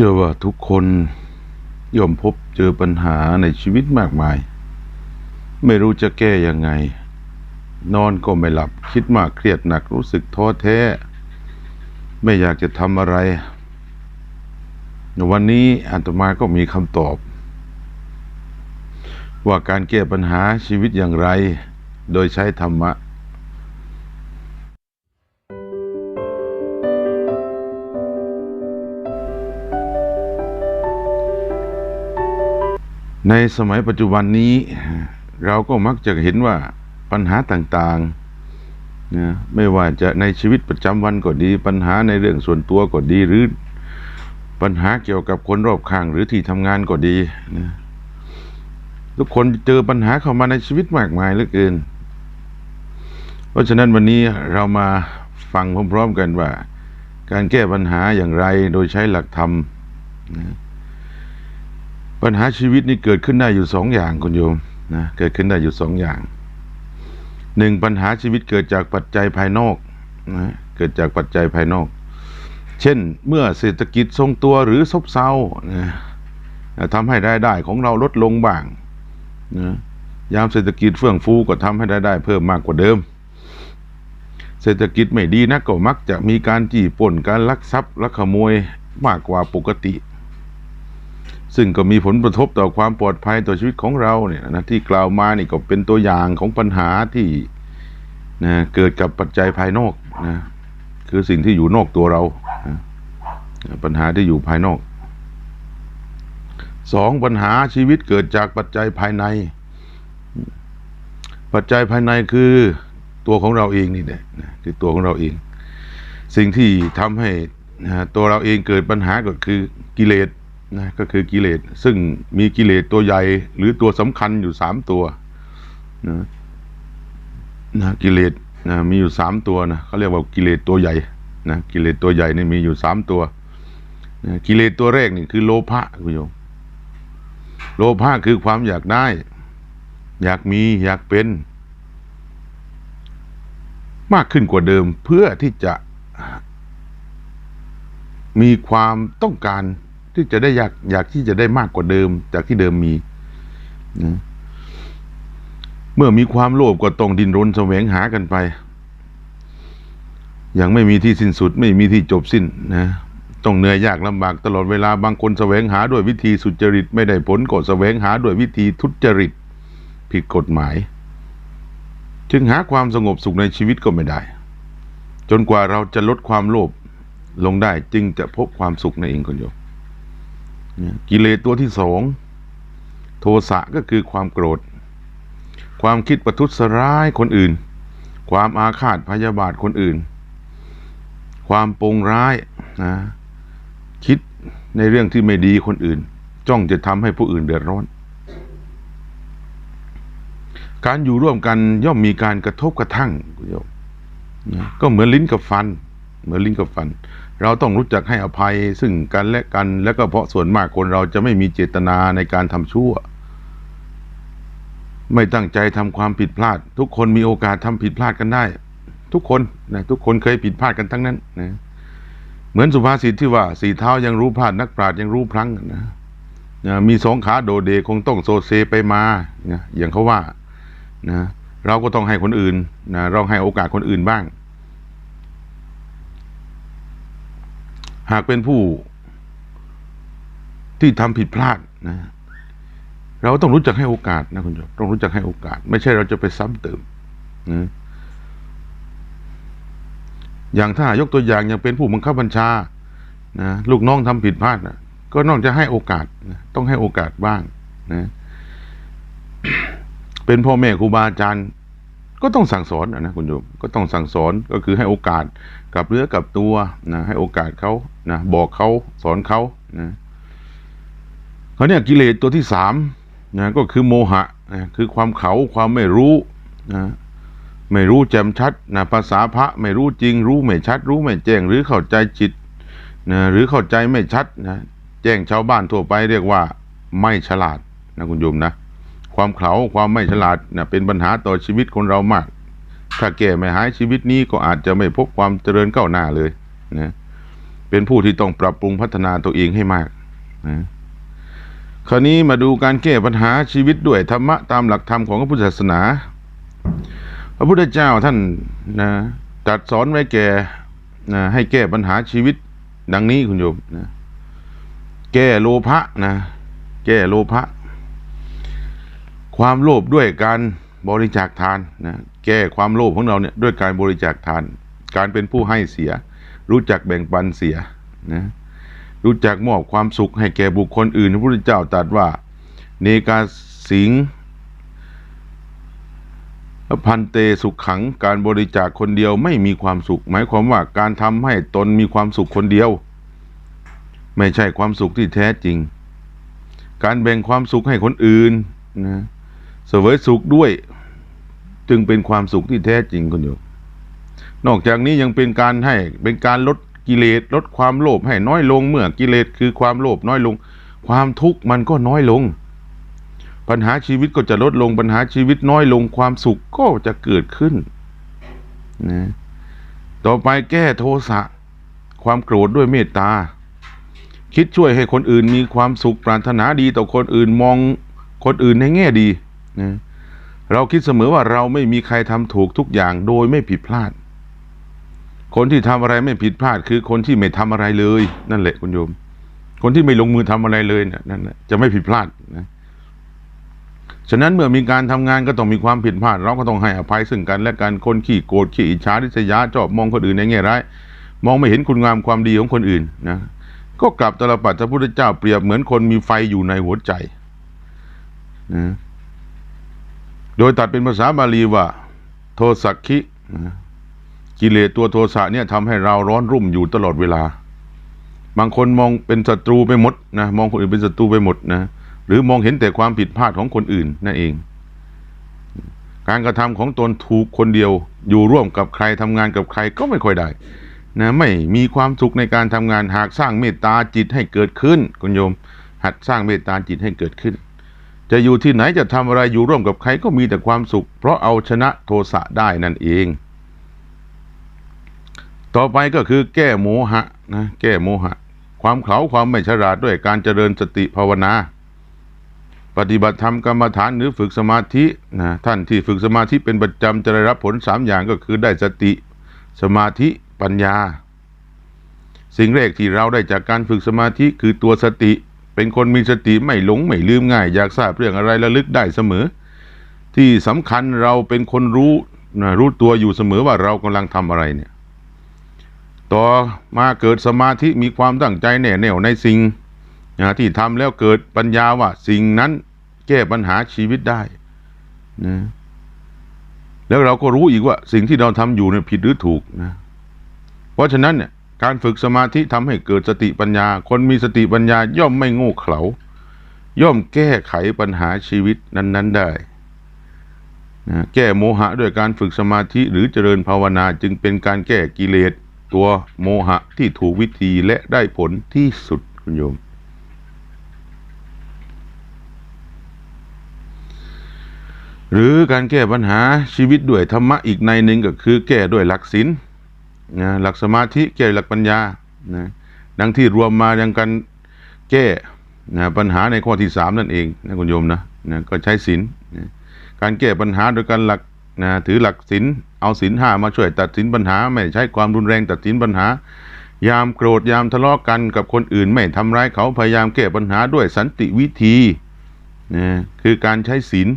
ชื่อว่าทุกคนย่อมพบเจอปัญหาในชีวิตมากมาย ไม่รู้จะแก้ยังไง นอนก็ไม่หลับคิดมากเครียดหนักรู้สึกท้อแท้ ไม่อยากจะทำอะไร วันนี้อาตมาก็มีคำตอบ ว่าการแก้ปัญหาชีวิตอย่างไร โดยใช้ธรรมะ ในสมัยปัจจุบันนี้ เราก็มักจะเห็นว่าปัญหาต่างๆนะไม่ว่าจะในชีวิตประจำวันก็ดี ปัญหาในเรื่องส่วนตัวก็ดีหรือ ปัญหาเกี่ยวกับคนรอบข้างหรือที่ทำงานก็ดีนะทุกคนเจอปัญหาเข้ามาในชีวิตมากมายเหลือเกิน เพราะฉะนั้นวันนี้เรามาฟังพร้อมๆกันว่า การแก้ปัญหาอย่างไรโดยใช้หลักธรรมนะ ปัญหาชีวิตนี่เกิดขึ้นได้อยู่สองอย่างคุณโยมนะเกิดขึ้นได้อยู่สองอย่างหนึ่งปัญหาชีวิตเกิดจากปัจจัยภายนอกนะเกิดจากปัจจัยภายนอก เช่น เมื่อเศรษฐกิจทรงตัวหรือซบเซานะทำให้รายได้ของเราลดลงบ้างนะยามเศรษฐกิจเฟื่องฟูก็ทำให้รายได้เพิ่มมากกว่าเดิม เศรษฐกิจไม่ดีนักก็มักจะมีการจี้ปล้นการลักทรัพย์ลักขโมยมากกว่าปกติ ซึ่งก็มีผลกระทบต่อความปลอดภัยต่อชีวิตของเราเนี่ยนะที่กล่าวมานี่ก็เป็นตัวอย่างของปัญหาที่นะเกิดกับปัจจัยภายนอกนะคือสิ่งที่อยู่นอกตัวเรานะปัญหาที่อยู่ภายนอกสองปัญหาชีวิตเกิดจากปัจจัยภายใน ปัจจัยภายในคือตัวของเราเองนี่แหละคือตัวของเราเอง สิ่งที่ทำให้ตัวเราเองเกิดปัญหาก็คือกิเลส นะก็คือกิเลสซึ่งมีกิเลสตัวใหญ่ หรือตัวสำคัญอยู่สามตัวนะนะกิเลสนะมีอยู่สามตัวนะเขาเรียกว่ากิเลสตัวใหญ่นะกิเลสตัวใหญ่นี่มีอยู่สามตัวนะกิเลสตัวแรกนี่คือโลภะคุณโยมโลภะคือความอยากได้ อยากมีอยากเป็น มากขึ้นกว่าเดิมเพื่อที่จะมีความต้องการ ที่จะได้อยากอยากที่จะได้มากกว่าเดิม จากที่เดิมมีนะเมื่อมีความโลภก็ต้องดินรนแสวงหากันไปย่างไม่มีที่สิ้นสุด ไม่มีที่จบสิ้นนะต้องเหนื่อยยากลำบากตลอดเวลาบางคนแสวงหาด้วยวิธีสุจริต ไม่ได้ผลก็แสวงหาด้วยวิธีทุจริต ผิดกฎหมาย จึงหาความสงบสุขในชีวิตก็ไม่ได้ จนกว่าเราจะลดความโลภลงได้จึงจะพบความสุขในเองคุณโยม กิเลสตัวที่สองโทสะก็คือความโกรธ ความคิดประทุษร้ายคนอื่น ความอาฆาตพยาบาทคนอื่น ความปองร้ายนะคิดในเรื่องที่ไม่ดีคนอื่น จ้องจะทำให้ผู้อื่นเดือดร้อน การอยู่ร่วมกันย่อมมีการกระทบกระทั่งคุณโยมนะก็เหมือนลิ้นกับฟัน เหมือนลิ้นกับฟัน เราต้องรู้จักให้อภัยซึ่งกันและกัน แล้วก็เพราะส่วนมากคนเราจะไม่มีเจตนาในการทำชั่ว ไม่ตั้งใจทำความผิดพลาด ทุกคนมีโอกาสทำผิดพลาดกันได้ ทุกคนนะทุกคนเคยผิดพลาดกันทั้งนั้นนะเหมือนสุภาษิตที่ว่าสีเท้ายังรู้พลาดนักปราชญ์ยังรู้พลั้งนะนะมีสองขาโดดเดคงต้องโซเซไปมานะอย่างเขาว่านะเราก็ต้องให้คนอื่นนะเราให้โอกาสคนอื่นบ้าง หากเป็นผู้ที่ทำผิดพลาดนะ เราต้องรู้จักให้โอกาสนะคุณโยมต้องรู้จักให้โอกาส ไม่ใช่เราจะไปซ้ำเติมนะอย่างถ้ายกตัวอย่างอย่างเป็นผู้บังคับบัญชานะลูกน้องทำผิดพลาดนะก็นอกจะให้โอกาสนะต้องให้โอกาสบ้างนะ เป็นพ่อแม่ครูบาอาจารย์ ก็ต้องสั่งสอนนะคุณโยมก็ต้องสั่งสอนก็คือให้โอกาสกับเรือกับตัวนะให้โอกาสเขานะบอกเขาสอนเขานะเขาเนี่ยกิเลสตัวที่สามนะก็คือโมหะนะคือความเขาความไม่รู้นะไม่รู้แจ่มชัดนะภาษาพระไม่รู้จริง รู้ไม่ชัด รู้ไม่แจ้ง หรือเข้าใจจิตนะหรือเข้าใจไม่ชัดนะแจ้งชาวบ้านทั่วไปเรียกว่าไม่ฉลาดนะคุณโยมนะ ความเขาความไม่ฉลาดนะเป็นปัญหาต่อชีวิตคนเรามาก ถ้าแก้ไม่หายชีวิตนี้ก็อาจจะไม่พบความเจริญก้าวหน้าเลยนะเป็นผู้ที่ต้องปรับปรุงพัฒนาตัวเองให้มากนะคราวนี้มาดูการแก้ปัญหาชีวิตด้วยธรรมะตามหลักธรรมของพระพุทธศาสนา พระพุทธเจ้าท่านนะตรัดสอนไว้แก่นะให้แก้ปัญหาชีวิตดังนี้คุณโยมนะแก้โลภะนะแก้โลภะ ความโลภด้วยการบริจาคทานนะแก้ความโลภของเราเนี่ยด้วยการบริจาคทาน การเป็นผู้ให้เสีย รู้จักแบ่งปันเสียนะรู้จักมอบความสุขให้แก่บุคคลอื่นพระพุทธเจ้าตรัสว่าเนกาสิงพันเตสุขขังการบริจาคคนเดียวไม่มีความสุข หมายความว่าการทำให้ตนมีความสุขคนเดียว ไม่ใช่ความสุขที่แท้จริง การแบ่งความสุขให้คนอื่นนะ สวยสุขด้วย จึงเป็นความสุขที่แท้จริงคุณโยมนอกจากนี้ยังเป็นการให้เป็นการลดกิเลสลดความโลภให้น้อยลงเมื่อกิเลสคือความโลภน้อยลง ความทุกข์มันก็น้อยลง ปัญหาชีวิตก็จะลดลงปัญหาชีวิตน้อยลง ความสุขก็จะเกิดขึ้นนะต่อไปแก้โทสะความโกรธด้วยเมตตา คิดช่วยให้คนอื่นมีความสุขปรารถนาดีต่อคนอื่นมองคนอื่นในแง่ดี นะเราคิดเสมอว่าเราไม่มีใครทำถูกทุกอย่างโดยไม่ผิดพลาด คนที่ทำอะไรไม่ผิดพลาด คือคนที่ไม่ทำอะไรเลย นั่นแหละคุณโยม คนที่ไม่ลงมือทำอะไรเลยเนี่ยนั่นแหละจะไม่ผิดพลาดนะฉะนั้นเมื่อมีการทำงานก็ต้องมีความผิดพลาด เราก็ต้องให้อภัยซึ่งกันและกันคนขี้โกรธขี้อิจฉาริษยาชอบมองคนอื่นในแง่ร้ายมองไม่เห็นคุณงามความดีของคนอื่นนะก็กลับตลปัดพระพุทธเจ้าเปรียบเหมือนคนมีไฟอยู่ในหัวใจนะ โดยตัดเป็นภาษาบาลีว่า โทสักขิกิเลสตัวโทสะเนี่ยทำให้เราร้อนรุ่มอยู่ตลอดเวลา บางคนมองเป็นศัตรูไปหมดนะมองคนอื่นเป็นศัตรูไปหมดนะหรือมองเห็นแต่ความผิดพลาดของคนอื่นนั่นเอง การกระทำของตนถูกคนเดียวอยู่ร่วมกับใครทำงานกับใครก็ไม่ค่อยได้นะไม่มีความสุขในการทำงานหากสร้างเมตตาจิตให้เกิดขึ้นคุณโยม หัดสร้างเมตตาจิตให้เกิดขึ้น จะอยู่ที่ไหนจะทำอะไรอยู่ร่วมกับใครก็มีแต่ความสุข เพราะเอาชนะโทสะได้นั่นเอง ต่อไปก็คือแก้โมหะนะแก้โมหะ ความเขาความไม่ฉลาดด้วยการเจริญสติภาวนา ปฏิบัติธรรมกรรมฐานหรือฝึกสมาธินะท่านที่ฝึกสมาธิเป็นประจำจะได้รับผลสามอย่างก็คือได้สติสมาธิปัญญา สิ่งแรกที่เราได้จากการฝึกสมาธิคือตัวสติ เป็นคนมีสติไม่หลงไม่ลืมง่าย อยากทราบเรื่องอะไรระลึกได้เสมอ ที่สำคัญเราเป็นคนรู้นะรู้ตัวอยู่เสมอว่าเรากำลังทำอะไรเนี่ย ต่อมาเกิดสมาธิมีความตั้งใจแน่แน่วในสิ่งนะที่ทำแล้วเกิดปัญญาว่าสิ่งนั้นแก้ปัญหาชีวิตได้นะแล้วเราก็รู้อีกว่าสิ่งที่เราทำอยู่เนี่ยผิดหรือถูกนะ เพราะฉะนั้นเนี่ย การฝึกสมาธิทำให้เกิดสติปัญญา คนมีสติปัญญาย่อมไม่โง่เขลา ย่อมแก้ไขปัญหาชีวิตนั้น ๆได้นะแก้โมหะด้วยการฝึกสมาธิหรือเจริญภาวนาจึงเป็นการแก้กิเลสตัวโมหะที่ถูกวิธีและได้ผลที่สุดคุณโยม หรือการแก้ปัญหาชีวิตด้วยธรรมะอีกในหนึ่งก็คือแก้ด้วยหลักศีล นะหลักสมาธิแก้หลักปัญญานะดังที่รวมมายังกันแก้นะปัญหาในข้อที่สามนั่นเองนะคุณโยมนะนะก็ใช้ศีลนะการแก้ปัญหาโดยการหลักนะถือหลักศีลเอาศีลห้ามาช่วยตัดสินปัญหา ไม่ใช้ความรุนแรงตัดสินปัญหา ยามโกรธยามทะเลาะกันกับคนอื่น ไม่ทำร้ายเขาพยายามแก้ปัญหาด้วยสันติวิธีนะคือการใช้ศีล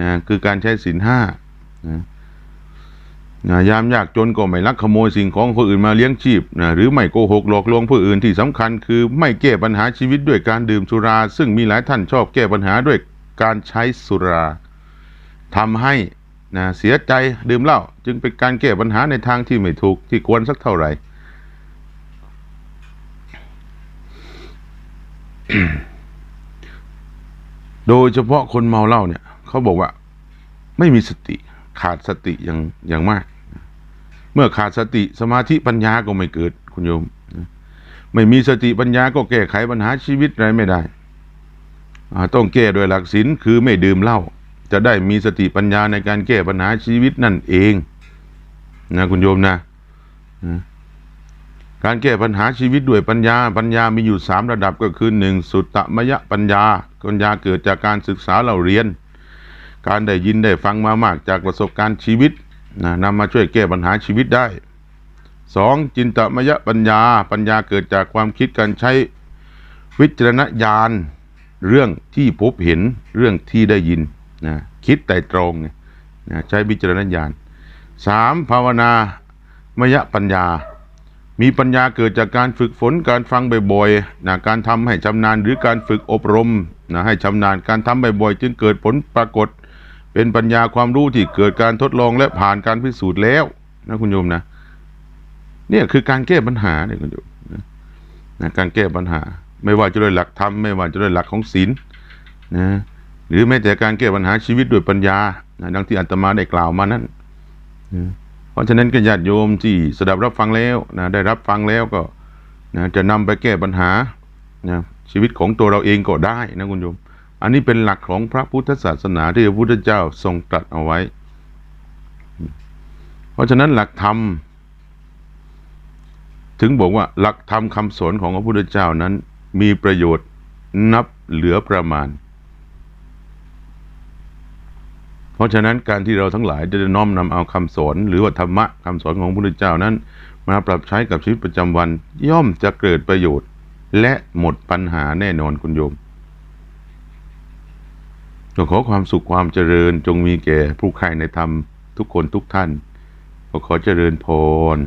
นะคือการใช้ศีลห้านะ นะยามยากจนก็ไม่ลักขโมยสิ่งของคนอื่นมาเลี้ยงชีพนะหรือไม่โกหกหลอกลวงผู้อื่นที่สำคัญคือไม่แก้ปัญหาชีวิตด้วยการดื่มสุรา ซึ่งมีหลายท่านชอบแก้ปัญหาด้วยการใช้สุราทำให้นะเสียใจดื่มเหล้าจึงเป็นการแก้ปัญหาในทางที่ไม่ถูกที่ควรสักเท่าไหร่โดยเฉพาะคนเมาเหล้าเนี่ย เขาบอกว่าไม่มีสติ ขาดสติอย่างอย่างมาก เมื่อขาดสติสมาธิปัญญาก็ไม่เกิดคุณโยม ไม่มีสติปัญญาก็แก้ไขปัญหาชีวิตอะไรไม่ได้ ต้องแก้โดยหลักศีลคือไม่ดื่มเหล้าจะได้มีสติปัญญาในการแก้ปัญหาชีวิตนั่นเองนะคุณโยมนะนะการแก้ปัญหาชีวิตด้วยปัญญา ปัญญามีอยู่สามระดับก็คือหนึ่งสุตตมยปัญญาปัญญาเกิดจากการศึกษาเราเรียน การได้ยินได้ฟังมามากจากประสบการณ์ชีวิตนะนำมาช่วยแก้ปัญหาชีวิตได้สองจินตมยปัญญา ปัญญาเกิดจากความคิดการใช้วิจารณญาณเรื่องที่พบเห็นเรื่องที่ได้ยินนะคิดไตรตรงน่ะใช้วิจารณญาณสามภาวนามยปัญญา มีปัญญาเกิดจากการฝึกฝนการฟังบ่อยๆนะการทำให้ชำนาญหรือการฝึกอบรมนะให้ชำนาญการทำบ่อยๆจึงเกิดผลปรากฏ เป็นปัญญาความรู้ที่เกิดการทดลองและผ่านการพิสูจน์แล้วนะคุณโยมนะเนี่ยคือการแก้ปัญหาเนี่ยคุณโยมนะการแก้ปัญหา ไม่ว่าจะด้วยหลักธรรมไม่ว่าจะด้วยหลักของศีลนะหรือแม้แต่การแก้ปัญหาชีวิตด้วยปัญญานะดังที่อาตมาได้กล่าวมานั้นนะเพราะฉะนั้นก็ญาติโยมที่สดับรับฟังแล้วนะได้รับฟังแล้วก็นะจะนำไปแก้ปัญหานะชีวิตของตัวเราเองก็ได้นะคุณโยม อันนี้เป็นหลักของพระพุทธศาสนาที่พระพุทธเจ้าทรงตรัสเอาไว้ เพราะฉะนั้นหลักธรรม ถึงบอกว่าหลักธรรมคำสอนของพระพุทธเจ้านั้นมีประโยชน์นับเหลือประมาณ เพราะฉะนั้นการที่เราทั้งหลายจะน้อมนำเอาคำสอน หรือว่าธรรมะคำสอนของพระพุทธเจ้านั้น มาปรับใช้กับชีวิตประจำวัน ย่อมจะเกิดประโยชน์ และหมดปัญหาแน่นอนคุณโยม ก็ขอความสุขความเจริญจงมีแก่ผู้ใครในธรรมทุกคนทุกท่าน ขอขอเจริญพร